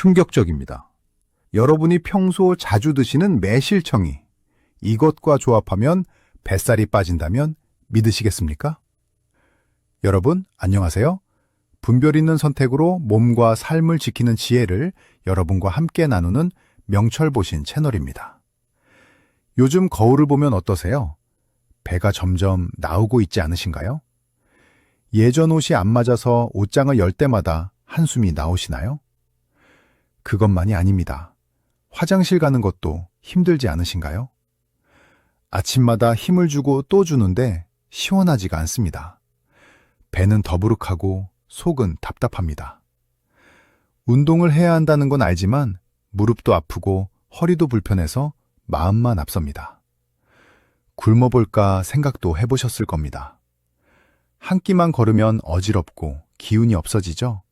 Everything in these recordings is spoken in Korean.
충격적입니다. 여러분이 평소 자주 드시는 매실청이 이것과 조합하면 뱃살이 빠진다면 믿으시겠습니까? 여러분, 안녕하세요. 분별 있는 선택으로 몸과 삶을 지키는 지혜를 여러분과 함께 나누는 명철보신 채널입니다. 요즘 거울을 보면 어떠세요? 배가 점점 나오고 있지 않으신가요? 예전 옷이 안 맞아서 옷장을 열 때마다 한숨이 나오시나요? 그것만이 아닙니다. 화장실 가는 것도 힘들지 않으신가요? 아침마다 힘을 주고 또 주는데 시원하지가 않습니다. 배는 더부룩하고 속은 답답합니다. 운동을 해야 한다는 건 알지만 무릎도 아프고 허리도 불편해서 마음만 앞섭니다. 굶어볼까 생각도 해보셨을 겁니다. 한 끼만 걸으면 어지럽고 기운이 없어지죠?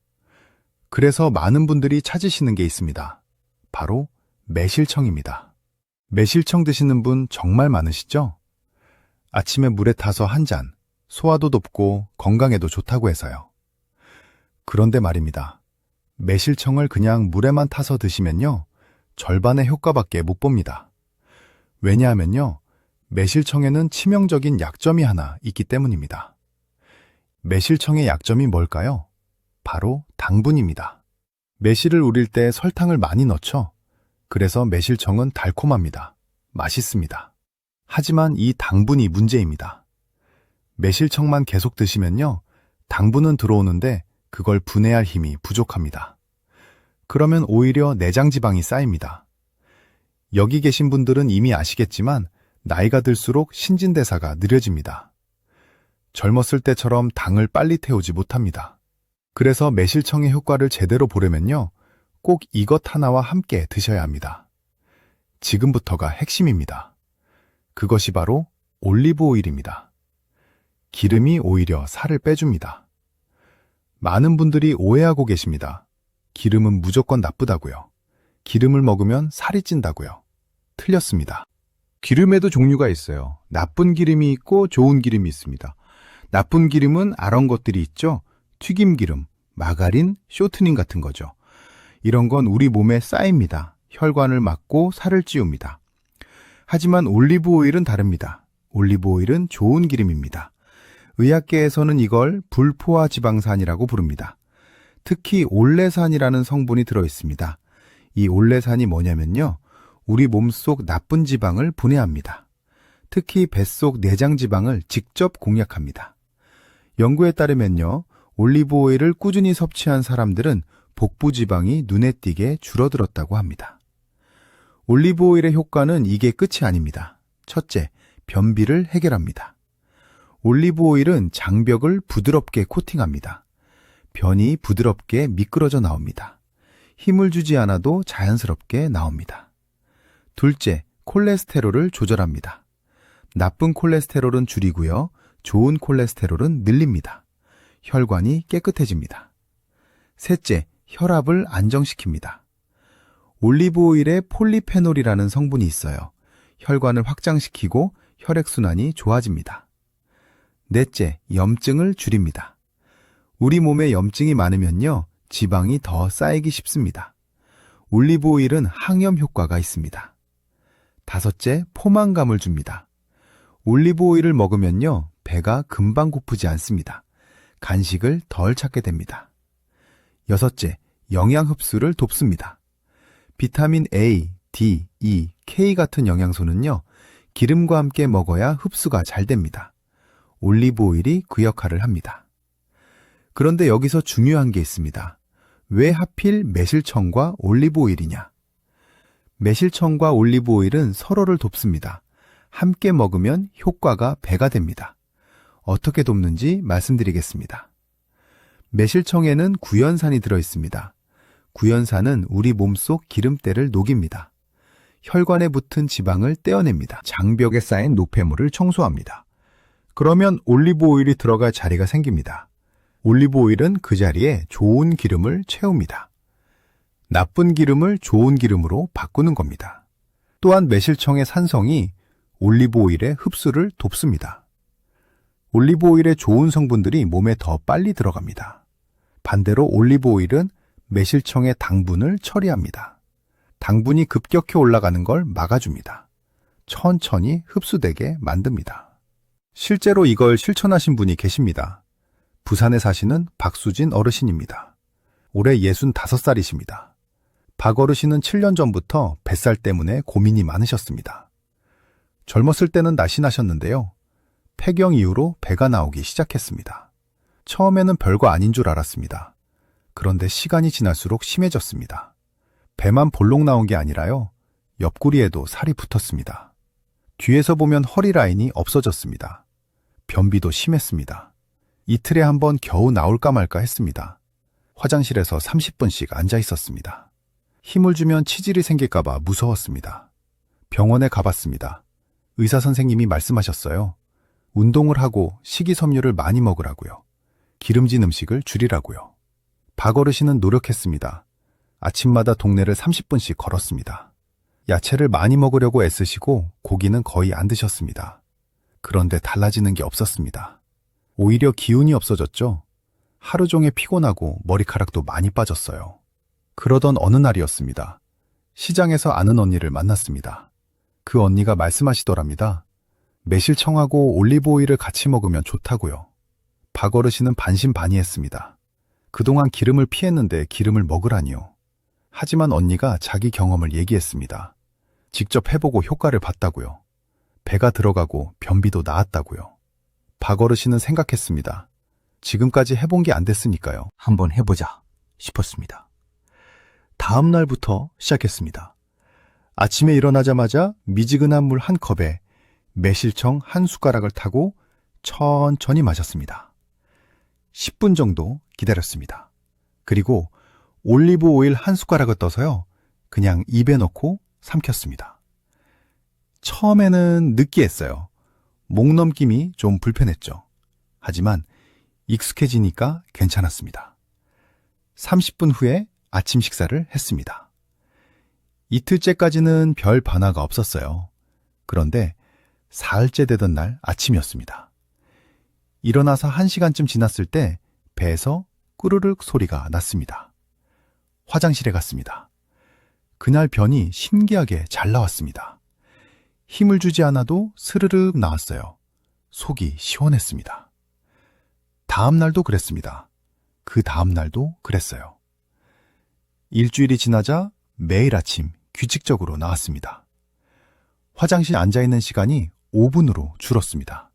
그래서 많은 분들이 찾으시는 게 있습니다. 바로 매실청입니다. 매실청 드시는 분 정말 많으시죠? 아침에 물에 타서 한 잔, 소화도 돕고 건강에도 좋다고 해서요. 그런데 말입니다. 매실청을 그냥 물에만 타서 드시면요. 절반의 효과밖에 못 봅니다. 왜냐하면요. 매실청에는 치명적인 약점이 하나 있기 때문입니다. 매실청의 약점이 뭘까요? 바로 당분입니다. 매실을 우릴 때 설탕을 많이 넣죠. 그래서 매실청은 달콤합니다. 맛있습니다. 하지만 이 당분이 문제입니다. 매실청만 계속 드시면요. 당분은 들어오는데 그걸 분해할 힘이 부족합니다. 그러면 오히려 내장 지방이 쌓입니다. 여기 계신 분들은 이미 아시겠지만 나이가 들수록 신진대사가 느려집니다. 젊었을 때처럼 당을 빨리 태우지 못합니다. 그래서 매실청의 효과를 제대로 보려면요. 꼭 이것 하나와 함께 드셔야 합니다. 지금부터가 핵심입니다. 그것이 바로 올리브 오일입니다. 기름이 오히려 살을 빼줍니다. 많은 분들이 오해하고 계십니다. 기름은 무조건 나쁘다고요. 기름을 먹으면 살이 찐다고요. 틀렸습니다. 기름에도 종류가 있어요. 나쁜 기름이 있고 좋은 기름이 있습니다. 나쁜 기름은 아런 것들이 있죠. 튀김기름, 마가린, 쇼트닝 같은 거죠. 이런 건 우리 몸에 쌓입니다. 혈관을 막고 살을 찌웁니다. 하지만 올리브 오일은 다릅니다. 올리브 오일은 좋은 기름입니다. 의학계에서는 이걸 불포화 지방산이라고 부릅니다. 특히 올레산이라는 성분이 들어 있습니다. 이 올레산이 뭐냐면요. 우리 몸속 나쁜 지방을 분해합니다. 특히 뱃속 내장 지방을 직접 공략합니다. 연구에 따르면요. 올리브 오일을 꾸준히 섭취한 사람들은 복부 지방이 눈에 띄게 줄어들었다고 합니다. 올리브 오일의 효과는 이게 끝이 아닙니다. 첫째, 변비를 해결합니다. 올리브 오일은 장벽을 부드럽게 코팅합니다. 변이 부드럽게 미끄러져 나옵니다. 힘을 주지 않아도 자연스럽게 나옵니다. 둘째, 콜레스테롤을 조절합니다. 나쁜 콜레스테롤은 줄이고요. 좋은 콜레스테롤은 늘립니다. 혈관이 깨끗해집니다. 셋째, 혈압을 안정시킵니다. 올리브 오일에 폴리페놀이라는 성분이 있어요. 혈관을 확장시키고 혈액순환이 좋아집니다. 넷째, 염증을 줄입니다. 우리 몸에 염증이 많으면요, 지방이 더 쌓이기 쉽습니다. 올리브 오일은 항염 효과가 있습니다. 다섯째, 포만감을 줍니다. 올리브 오일을 먹으면요, 배가 금방 고프지 않습니다. 간식을 덜 찾게 됩니다. 여섯째, 영양 흡수를 돕습니다. 비타민 A, D, E, K 같은 영양소는요, 기름과 함께 먹어야 흡수가 잘 됩니다. 올리브 오일이 그 역할을 합니다. 그런데 여기서 중요한 게 있습니다. 왜 하필 매실청과 올리브 오일이냐? 매실청과 올리브 오일은 서로를 돕습니다. 함께 먹으면 효과가 배가 됩니다. 어떻게 돕는지 말씀드리겠습니다. 매실청에는 구연산이 들어 있습니다. 구연산은 우리 몸속 기름때를 녹입니다. 혈관에 붙은 지방을 떼어냅니다. 장벽에 쌓인 노폐물을 청소합니다. 그러면 올리브 오일이 들어갈 자리가 생깁니다. 올리브 오일은 그 자리에 좋은 기름을 채웁니다. 나쁜 기름을 좋은 기름으로 바꾸는 겁니다. 또한 매실청의 산성이 올리브 오일의 흡수를 돕습니다. 올리브 오일의 좋은 성분들이 몸에 더 빨리 들어갑니다. 반대로 올리브 오일은 매실청의 당분을 처리합니다. 당분이 급격히 올라가는 걸 막아줍니다. 천천히 흡수되게 만듭니다. 실제로 이걸 실천하신 분이 계십니다. 부산에 사시는 박수진 어르신입니다. 올해 65살이십니다. 박 어르신은 7년 전부터 뱃살 때문에 고민이 많으셨습니다. 젊었을 때는 날씬하셨는데요. 폐경 이후로 배가 나오기 시작했습니다. 처음에는 별거 아닌 줄 알았습니다. 그런데 시간이 지날수록 심해졌습니다. 배만 볼록 나온 게 아니라요. 옆구리에도 살이 붙었습니다. 뒤에서 보면 허리 라인이 없어졌습니다. 변비도 심했습니다. 이틀에 한 번 겨우 나올까 말까 했습니다. 화장실에서 30분씩 앉아 있었습니다. 힘을 주면 치질이 생길까봐 무서웠습니다. 병원에 가봤습니다. 의사 선생님이 말씀하셨어요. 운동을 하고 식이섬유를 많이 먹으라고요. 기름진 음식을 줄이라고요. 박 어르신은 노력했습니다. 아침마다 동네를 30분씩 걸었습니다. 야채를 많이 먹으려고 애쓰시고 고기는 거의 안 드셨습니다. 그런데 달라지는 게 없었습니다. 오히려 기운이 없어졌죠. 하루 종일 피곤하고 머리카락도 많이 빠졌어요. 그러던 어느 날이었습니다. 시장에서 아는 언니를 만났습니다. 그 언니가 말씀하시더랍니다. 매실청하고 올리브 오일을 같이 먹으면 좋다고요. 박 어르신은 반신반의했습니다. 그동안 기름을 피했는데 기름을 먹으라니요. 하지만 언니가 자기 경험을 얘기했습니다. 직접 해보고 효과를 봤다고요. 배가 들어가고 변비도 나았다고요. 박 어르신은 생각했습니다. 지금까지 해본 게 안 됐으니까요. 한번 해보자 싶었습니다. 다음 날부터 시작했습니다. 아침에 일어나자마자 미지근한 물 한 컵에 매실청 한 숟가락을 타고 천천히 마셨습니다. 10분 정도 기다렸습니다. 그리고 올리브 오일 한 숟가락을 떠서요. 그냥 입에 넣고 삼켰습니다. 처음에는 느끼했어요. 목 넘김이 좀 불편했죠. 하지만 익숙해지니까 괜찮았습니다. 30분 후에 아침 식사를 했습니다. 이틀째까지는 별 변화가 없었어요. 그런데 사흘째 되던 날 아침이었습니다. 일어나서 한 시간쯤 지났을 때 배에서 꾸르륵 소리가 났습니다. 화장실에 갔습니다. 그날 변이 신기하게 잘 나왔습니다. 힘을 주지 않아도 스르륵 나왔어요. 속이 시원했습니다. 다음 날도 그랬습니다. 그 다음 날도 그랬어요. 일주일이 지나자 매일 아침 규칙적으로 나왔습니다. 화장실 앉아 있는 시간이 5분으로 줄었습니다.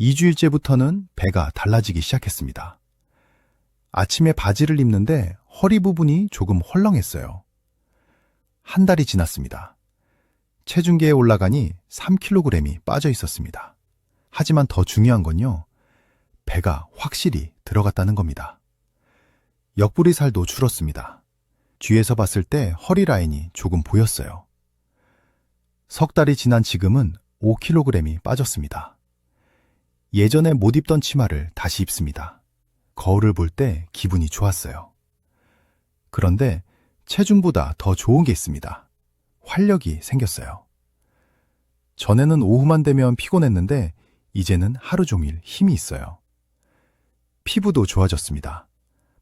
2주일째부터는 배가 달라지기 시작했습니다. 아침에 바지를 입는데 허리 부분이 조금 헐렁했어요. 한 달이 지났습니다. 체중계에 올라가니 3kg이 빠져 있었습니다. 하지만 더 중요한 건요. 배가 확실히 들어갔다는 겁니다. 옆구리 살도 줄었습니다. 뒤에서 봤을 때 허리 라인이 조금 보였어요. 석 달이 지난 지금은 5kg이 빠졌습니다. 예전에 못 입던 치마를 다시 입습니다. 거울을 볼 때 기분이 좋았어요. 그런데 체중보다 더 좋은 게 있습니다. 활력이 생겼어요. 전에는 오후만 되면 피곤했는데 이제는 하루 종일 힘이 있어요. 피부도 좋아졌습니다.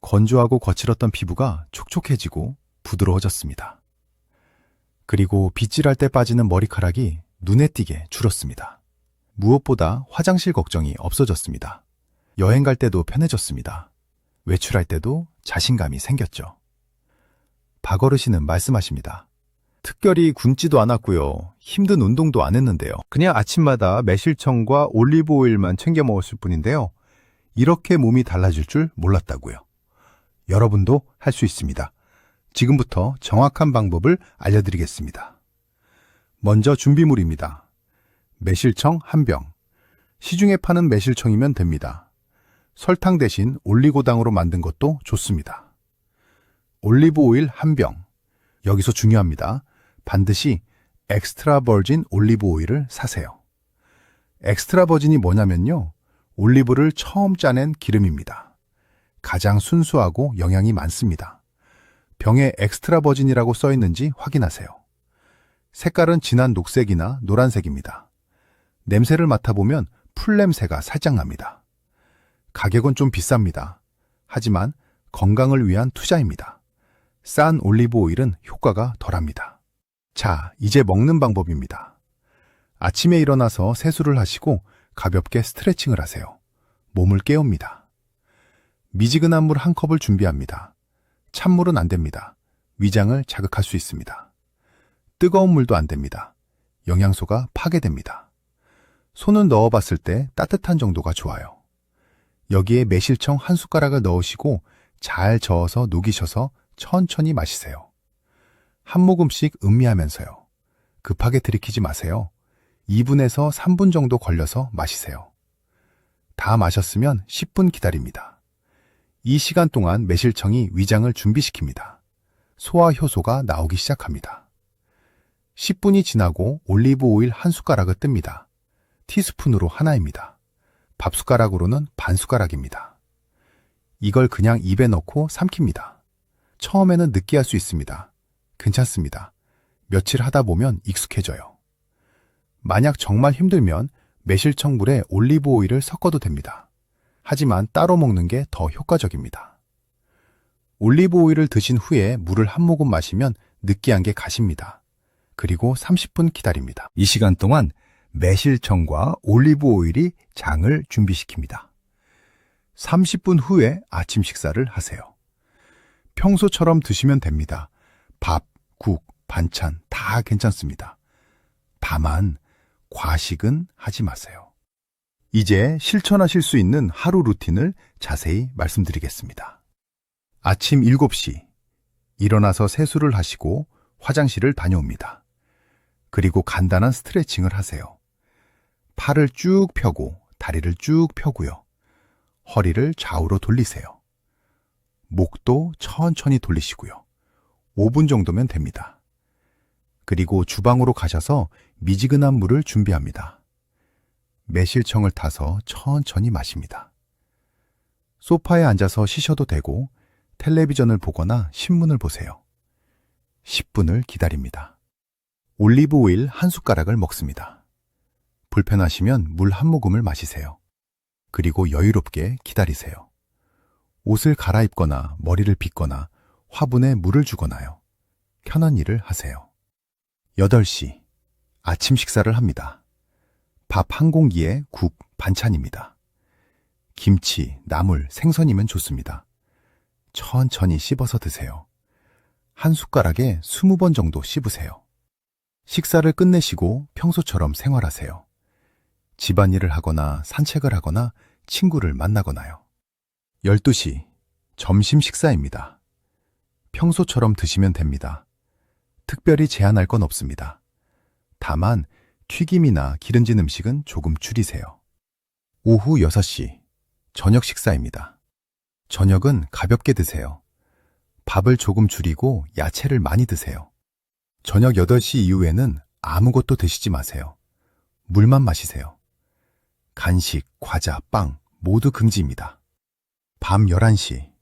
건조하고 거칠었던 피부가 촉촉해지고 부드러워졌습니다. 그리고 빗질할 때 빠지는 머리카락이 눈에 띄게 줄었습니다. 무엇보다 화장실 걱정이 없어졌습니다. 여행 갈 때도 편해졌습니다. 외출할 때도 자신감이 생겼죠. 박 어르신은 말씀하십니다. 특별히 굶지도 않았고요. 힘든 운동도 안 했는데요. 그냥 아침마다 매실청과 올리브 오일만 챙겨 먹었을 뿐인데요. 이렇게 몸이 달라질 줄 몰랐다고요. 여러분도 할 수 있습니다. 지금부터 정확한 방법을 알려드리겠습니다. 먼저 준비물입니다. 매실청 한 병. 시중에 파는 매실청이면 됩니다. 설탕 대신 올리고당으로 만든 것도 좋습니다. 올리브 오일 한 병. 여기서 중요합니다. 반드시 엑스트라 버진 올리브 오일을 사세요. 엑스트라 버진이 뭐냐면요. 올리브를 처음 짜낸 기름입니다. 가장 순수하고 영양이 많습니다. 병에 엑스트라 버진이라고 써 있는지 확인하세요. 색깔은 진한 녹색이나 노란색입니다. 냄새를 맡아보면 풀 냄새가 살짝 납니다. 가격은 좀 비쌉니다. 하지만 건강을 위한 투자입니다. 싼 올리브 오일은 효과가 덜합니다. 자, 이제 먹는 방법입니다. 아침에 일어나서 세수를 하시고 가볍게 스트레칭을 하세요. 몸을 깨웁니다. 미지근한 물 한 컵을 준비합니다. 찬물은 안 됩니다. 위장을 자극할 수 있습니다. 뜨거운 물도 안 됩니다. 영양소가 파괴됩니다. 손은 넣어봤을 때 따뜻한 정도가 좋아요. 여기에 매실청 한 숟가락을 넣으시고 잘 저어서 녹이셔서 천천히 마시세요. 한 모금씩 음미하면서요. 급하게 들이키지 마세요. 2분에서 3분 정도 걸려서 마시세요. 다 마셨으면 10분 기다립니다. 이 시간 동안 매실청이 위장을 준비시킵니다. 소화 효소가 나오기 시작합니다. 10분이 지나고 올리브 오일 한 숟가락을 뜹니다. 티스푼으로 하나입니다. 밥 숟가락으로는 반 숟가락입니다. 이걸 그냥 입에 넣고 삼킵니다. 처음에는 느끼할 수 있습니다. 괜찮습니다. 며칠 하다 보면 익숙해져요. 만약 정말 힘들면 매실청 물에 올리브 오일을 섞어도 됩니다. 하지만 따로 먹는 게 더 효과적입니다. 올리브 오일을 드신 후에 물을 한 모금 마시면 느끼한 게 가십니다. 그리고 30분 기다립니다. 이 시간 동안 매실청과 올리브 오일이 장을 준비시킵니다. 30분 후에 아침 식사를 하세요. 평소처럼 드시면 됩니다. 밥, 국, 반찬 다 괜찮습니다. 다만 과식은 하지 마세요. 이제 실천하실 수 있는 하루 루틴을 자세히 말씀드리겠습니다. 아침 7시 일어나서 세수를 하시고 화장실을 다녀옵니다. 그리고 간단한 스트레칭을 하세요. 팔을 쭉 펴고 다리를 쭉 펴고요. 허리를 좌우로 돌리세요. 목도 천천히 돌리시고요. 5분 정도면 됩니다. 그리고 주방으로 가셔서 미지근한 물을 준비합니다. 매실청을 타서 천천히 마십니다. 소파에 앉아서 쉬셔도 되고 텔레비전을 보거나 신문을 보세요. 10분을 기다립니다. 올리브 오일 한 숟가락을 먹습니다. 불편하시면 물 한 모금을 마시세요. 그리고 여유롭게 기다리세요. 옷을 갈아입거나 머리를 빗거나 화분에 물을 주거나요. 편한 일을 하세요. 8시 아침 식사를 합니다. 밥 한 공기에 국, 반찬입니다. 김치, 나물, 생선이면 좋습니다. 천천히 씹어서 드세요. 한 숟가락에 20번 정도 씹으세요. 식사를 끝내시고 평소처럼 생활하세요. 집안일을 하거나 산책을 하거나 친구를 만나거나요. 12시 점심 식사입니다. 평소처럼 드시면 됩니다. 특별히 제한할 건 없습니다. 다만 튀김이나 기름진 음식은 조금 줄이세요. 오후 6시 저녁 식사입니다. 저녁은 가볍게 드세요. 밥을 조금 줄이고 야채를 많이 드세요. 저녁 8시 이후에는 아무것도 드시지 마세요. 물만 마시세요. 간식, 과자, 빵 모두 금지입니다. 밤 11시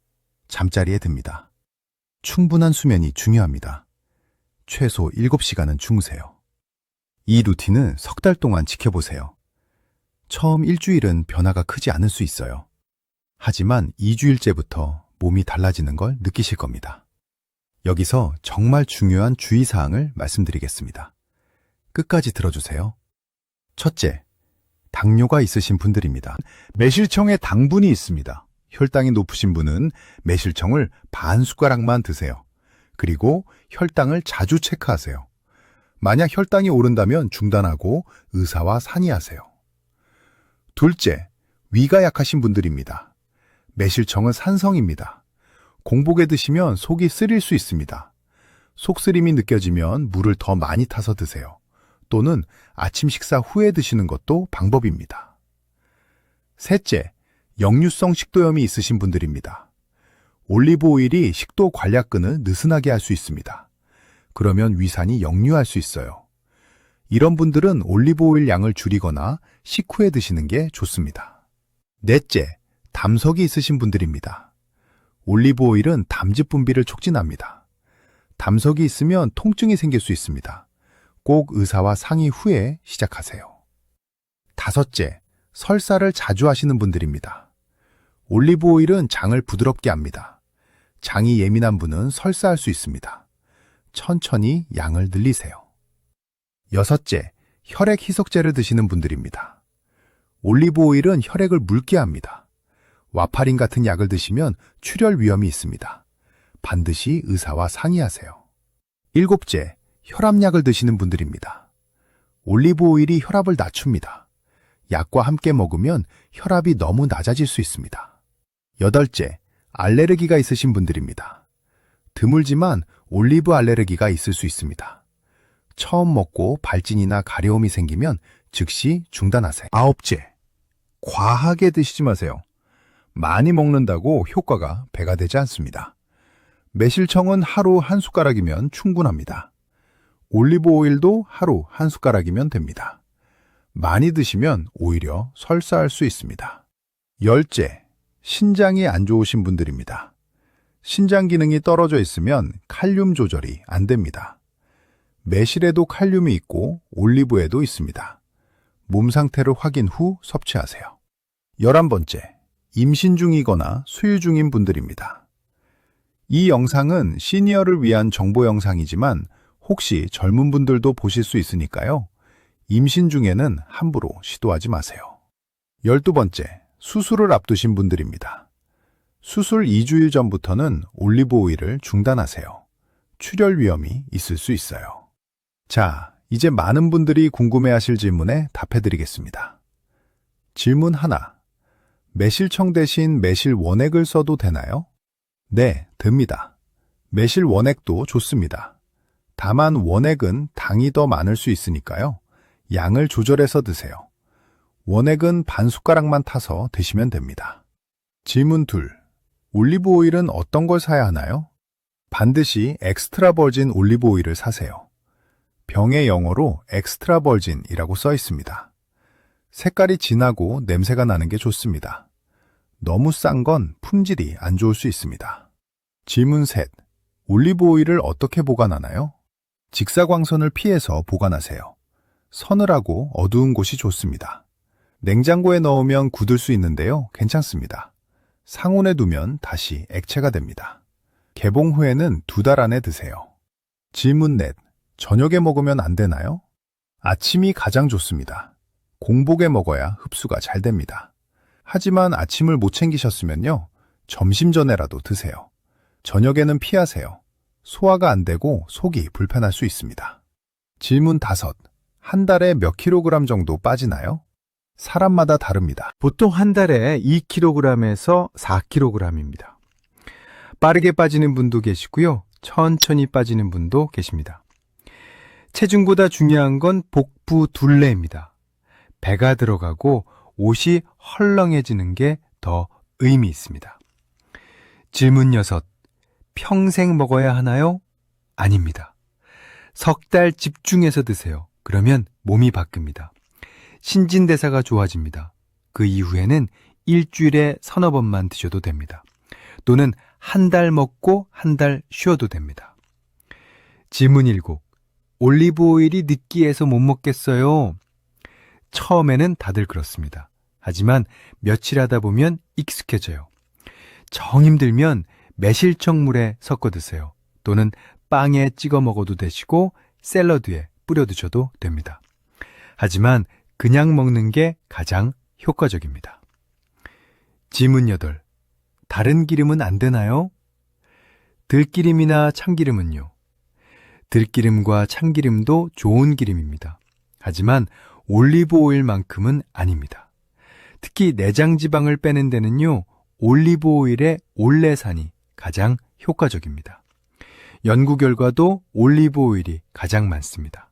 잠자리에 듭니다. 충분한 수면이 중요합니다. 최소 7시간은 주무세요. 이 루틴은 석달 동안 지켜보세요. 처음 일주일은 변화가 크지 않을 수 있어요. 하지만 2주일째부터 몸이 달라지는 걸 느끼실 겁니다. 여기서 정말 중요한 주의사항을 말씀드리겠습니다. 끝까지 들어주세요. 첫째, 당뇨가 있으신 분들입니다. 매실청에 당분이 있습니다. 혈당이 높으신 분은 매실청을 반 숟가락만 드세요. 그리고 혈당을 자주 체크하세요. 만약 혈당이 오른다면 중단하고 의사와 상의하세요. 둘째, 위가 약하신 분들입니다. 매실청은 산성입니다. 공복에 드시면 속이 쓰릴 수 있습니다. 속쓰림이 느껴지면 물을 더 많이 타서 드세요. 또는 아침 식사 후에 드시는 것도 방법입니다. 셋째, 역류성 식도염이 있으신 분들입니다. 올리브 오일이 식도 관략근을 느슨하게 할 수 있습니다. 그러면 위산이 역류할 수 있어요. 이런 분들은 올리브 오일 양을 줄이거나 식후에 드시는 게 좋습니다. 넷째, 담석이 있으신 분들입니다. 올리브 오일은 담즙 분비를 촉진합니다. 담석이 있으면 통증이 생길 수 있습니다. 꼭 의사와 상의 후에 시작하세요. 다섯째, 설사를 자주 하시는 분들입니다. 올리브 오일은 장을 부드럽게 합니다. 장이 예민한 분은 설사할 수 있습니다. 천천히 양을 늘리세요. 여섯째, 혈액 희석제를 드시는 분들입니다. 올리브 오일은 혈액을 묽게 합니다. 와파린 같은 약을 드시면 출혈 위험이 있습니다. 반드시 의사와 상의하세요. 일곱째, 혈압약을 드시는 분들입니다. 올리브 오일이 혈압을 낮춥니다. 약과 함께 먹으면 혈압이 너무 낮아질 수 있습니다. 여덟째, 알레르기가 있으신 분들입니다. 드물지만 올리브 알레르기가 있을 수 있습니다. 처음 먹고 발진이나 가려움이 생기면 즉시 중단하세요. 아홉째, 과하게 드시지 마세요. 많이 먹는다고 효과가 배가 되지 않습니다. 매실청은 하루 한 숟가락이면 충분합니다. 올리브 오일도 하루 한 숟가락이면 됩니다. 많이 드시면 오히려 설사할 수 있습니다. 열째, 신장이 안 좋으신 분들입니다. 신장 기능이 떨어져 있으면 칼륨 조절이 안 됩니다. 매실에도 칼륨이 있고 올리브에도 있습니다. 몸 상태를 확인 후 섭취하세요. 열한 번째, 임신 중이거나 수유 중인 분들입니다. 이 영상은 시니어를 위한 정보 영상이지만 혹시 젊은 분들도 보실 수 있으니까요. 임신 중에는 함부로 시도하지 마세요. 열두 번째, 수술을 앞두신 분들입니다. 수술 2주일 전부터는 올리브 오일을 중단하세요. 출혈 위험이 있을 수 있어요. 자, 이제 많은 분들이 궁금해하실 질문에 답해드리겠습니다. 질문 하나. 매실청 대신 매실 원액을 써도 되나요? 네, 됩니다. 매실 원액도 좋습니다. 다만 원액은 당이 더 많을 수 있으니까요. 양을 조절해서 드세요. 원액은 반 숟가락만 타서 드시면 됩니다. 질문 둘. 올리브 오일은 어떤 걸 사야 하나요? 반드시 엑스트라 버진 올리브 오일을 사세요. 병의 영어로 엑스트라 버진이라고 써 있습니다. 색깔이 진하고 냄새가 나는 게 좋습니다. 너무 싼 건 품질이 안 좋을 수 있습니다. 질문 셋. 올리브 오일을 어떻게 보관하나요? 직사광선을 피해서 보관하세요. 서늘하고 어두운 곳이 좋습니다. 냉장고에 넣으면 굳을 수 있는데요. 괜찮습니다. 상온에 두면 다시 액체가 됩니다. 개봉 후에는 두 달 안에 드세요. 질문 넷. 저녁에 먹으면 안 되나요? 아침이 가장 좋습니다. 공복에 먹어야 흡수가 잘 됩니다. 하지만 아침을 못 챙기셨으면요. 점심 전에라도 드세요. 저녁에는 피하세요. 소화가 안 되고 속이 불편할 수 있습니다. 질문 다섯. 한 달에 몇 킬로그램 정도 빠지나요? 사람마다 다릅니다. 보통 한 달에 2kg에서 4kg입니다. 빠르게 빠지는 분도 계시고요. 천천히 빠지는 분도 계십니다. 체중보다 중요한 건 복부 둘레입니다. 배가 들어가고 옷이 헐렁해지는 게 더 의미 있습니다. 질문 여섯. 평생 먹어야 하나요? 아닙니다. 석 달 집중해서 드세요. 그러면 몸이 바뀝니다. 신진대사가 좋아집니다. 그 이후에는 일주일에 서너 번만 드셔도 됩니다. 또는 한 달 먹고 한 달 쉬어도 됩니다. 질문 7. 올리브 오일이 느끼해서 못 먹겠어요. 처음에는 다들 그렇습니다. 하지만 며칠 하다 보면 익숙해져요. 정 힘들면 매실청물에 섞어 드세요. 또는 빵에 찍어 먹어도 되시고 샐러드에 뿌려 드셔도 됩니다. 하지만 그냥 먹는 게 가장 효과적입니다. 질문 8. 다른 기름은 안 되나요? 들기름이나 참기름은요? 들기름과 참기름도 좋은 기름입니다. 하지만 올리브 오일만큼은 아닙니다. 특히 내장 지방을 빼는 데는요, 올리브 오일의 올레산이 가장 효과적입니다. 연구 결과도 올리브 오일이 가장 많습니다.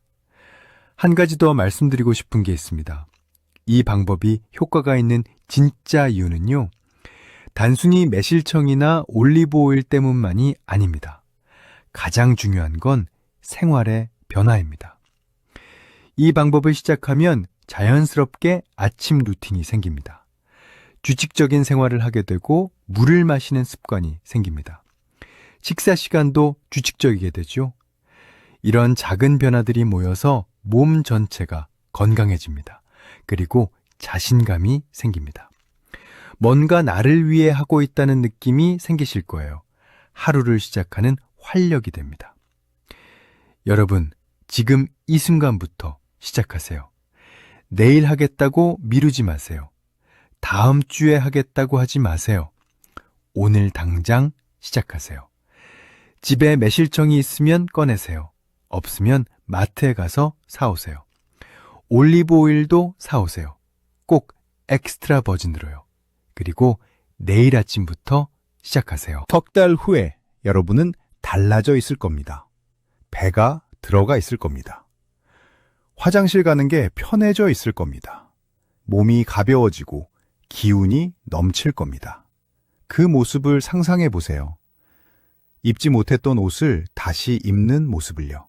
한 가지 더 말씀드리고 싶은 게 있습니다. 이 방법이 효과가 있는 진짜 이유는요, 단순히 매실청이나 올리브 오일 때문만이 아닙니다. 가장 중요한 건 생활의 변화입니다. 이 방법을 시작하면 자연스럽게 아침 루틴이 생깁니다. 규칙적인 생활을 하게 되고 물을 마시는 습관이 생깁니다. 식사 시간도 규칙적이게 되죠. 이런 작은 변화들이 모여서 몸 전체가 건강해집니다. 그리고 자신감이 생깁니다. 뭔가 나를 위해 하고 있다는 느낌이 생기실 거예요. 하루를 시작하는 활력이 됩니다. 여러분, 지금 이 순간부터 시작하세요. 내일 하겠다고 미루지 마세요. 다음 주에 하겠다고 하지 마세요. 오늘 당장 시작하세요. 집에 매실청이 있으면 꺼내세요. 없으면 마트에 가서 사오세요. 올리브 오일도 사오세요. 꼭 엑스트라 버진으로요. 그리고 내일 아침부터 시작하세요. 석 달 후에 여러분은 달라져 있을 겁니다. 배가 들어가 있을 겁니다. 화장실 가는 게 편해져 있을 겁니다. 몸이 가벼워지고 기운이 넘칠 겁니다. 그 모습을 상상해 보세요. 입지 못했던 옷을 다시 입는 모습을요.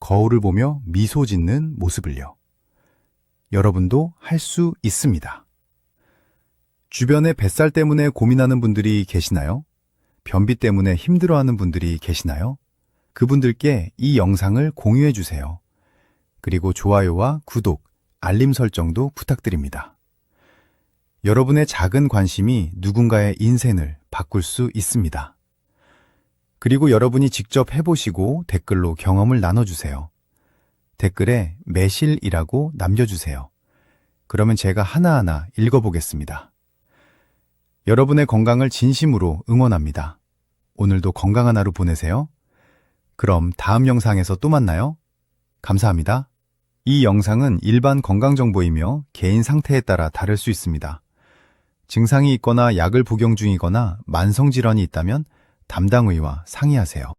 거울을 보며 미소 짓는 모습을요. 여러분도 할 수 있습니다. 주변에 뱃살 때문에 고민하는 분들이 계시나요? 변비 때문에 힘들어하는 분들이 계시나요? 그분들께 이 영상을 공유해 주세요. 그리고 좋아요와 구독, 알림 설정도 부탁드립니다. 여러분의 작은 관심이 누군가의 인생을 바꿀 수 있습니다. 그리고 여러분이 직접 해보시고 댓글로 경험을 나눠주세요. 댓글에 매실이라고 남겨주세요. 그러면 제가 하나하나 읽어보겠습니다. 여러분의 건강을 진심으로 응원합니다. 오늘도 건강한 하루 보내세요. 그럼 다음 영상에서 또 만나요. 감사합니다. 이 영상은 일반 건강정보이며 개인 상태에 따라 다를 수 있습니다. 증상이 있거나 약을 복용 중이거나 만성질환이 있다면 담당 의와 상의하세요.